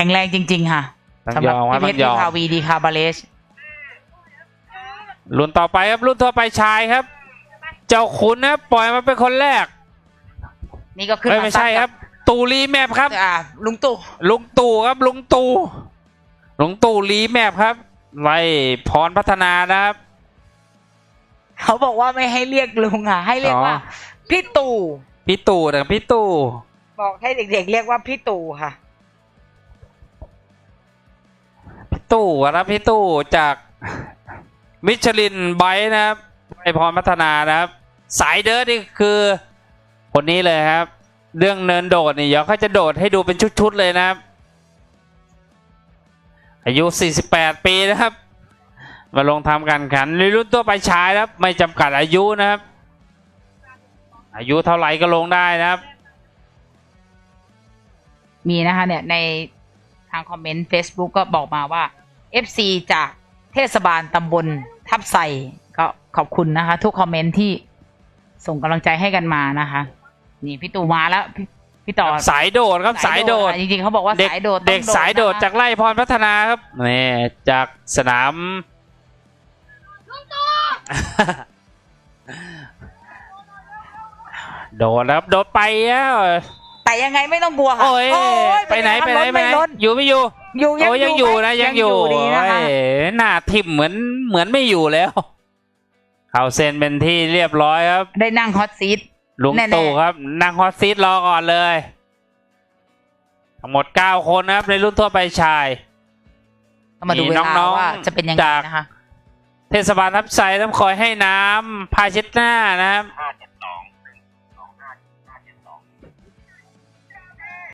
ข็งแรงจริง ๆ ค่ะต้องสำหยรับอมครับพี่เพต้ชองยอมรคาวีดีคาบาเลสรุ่นต่อไปครับรุ่นทั่วไปชายครับ เจ้าขุนนะครับปล่อยมาเป็นคนแรก นี่ก็ขึ้นเอ้ยมาไม่ใช่ครับ ตูรีแมปครับอ่าลุงตู่ลุงตู่ครับ ลุงตู่ลุงตู่รีแมปครับไล่พรพัฒนานะครับ เขาบอกว่าไม่ให้เรียกลุงอะ ให้เรียกว่าอ๋อพี่ตู่พี่ตู่นะพี่ตู่บอกให้เด็กๆเรียกว่าพี่ตู่ค่ะ ตู่ครับพี่ตู่จากมิชลินไบค์นะครับไอพรพัฒนานะครับ สายเดิร์ดนี่คือคนนี้เลยครับ เรื่องเนินโดดนี่เดี๋ยวเขาจะโดดให้ดูเป็นชุดๆเลยนะครับ อายุ 48 ปีนะครับ มาลงทำการขันในรุ่นตัวไปชายนะครับ ไม่จำกัดอายุนะครับ อายุเท่าไหร่ก็ลงได้นะครับ มีนะคะเนี่ยในทางคอมเมนต์ Facebook ก็บอกมาว่า FC จากเทศบาลตำบลทับไซก็ขอบคุณนะคะ ทุกคอมเมนต์ที่ส่งกำลังใจให้กันมานะคะ นี่พี่ตู่มาแล้วพี่พี่ต่อสายโดดครับสายโดดค่ะจริงๆเขาบอกว่าเด็กสายโดดเด็กต้องสายโดดนะคะจากไล่พรพัฒนาครับนี่จากสนามโดดครับโดดไปแล้ว แต่ยังไงไม่ต้องกลัวค่ะโอ้ยโอ้ยไปไหนไปไหนรถไปไหนรถอยู่ไม่อยู่อยู่โอ้ยยังอยู่ไหมนะยังอยู่ดีนะคะโอ้ยหน้าทิ่มเหมือนเหมือนไม่อยู่แล้ว เข้าเซ็นเป็นที่เรียบร้อยครับ ได้นั่งฮอตซีทลุงแน่ๆตู่ครับ นั่งฮอตซีทรอก่อนเลยทั้งหมดเก้าคนนะครับ ในรุ่นทั่วไปชายก็มาดูมีเวลาน้องๆว่าจะเป็นยังไงจากนะคะ เทศบาลทับไซต้องคอยให้น้ำพาเช็ดหน้านะครับ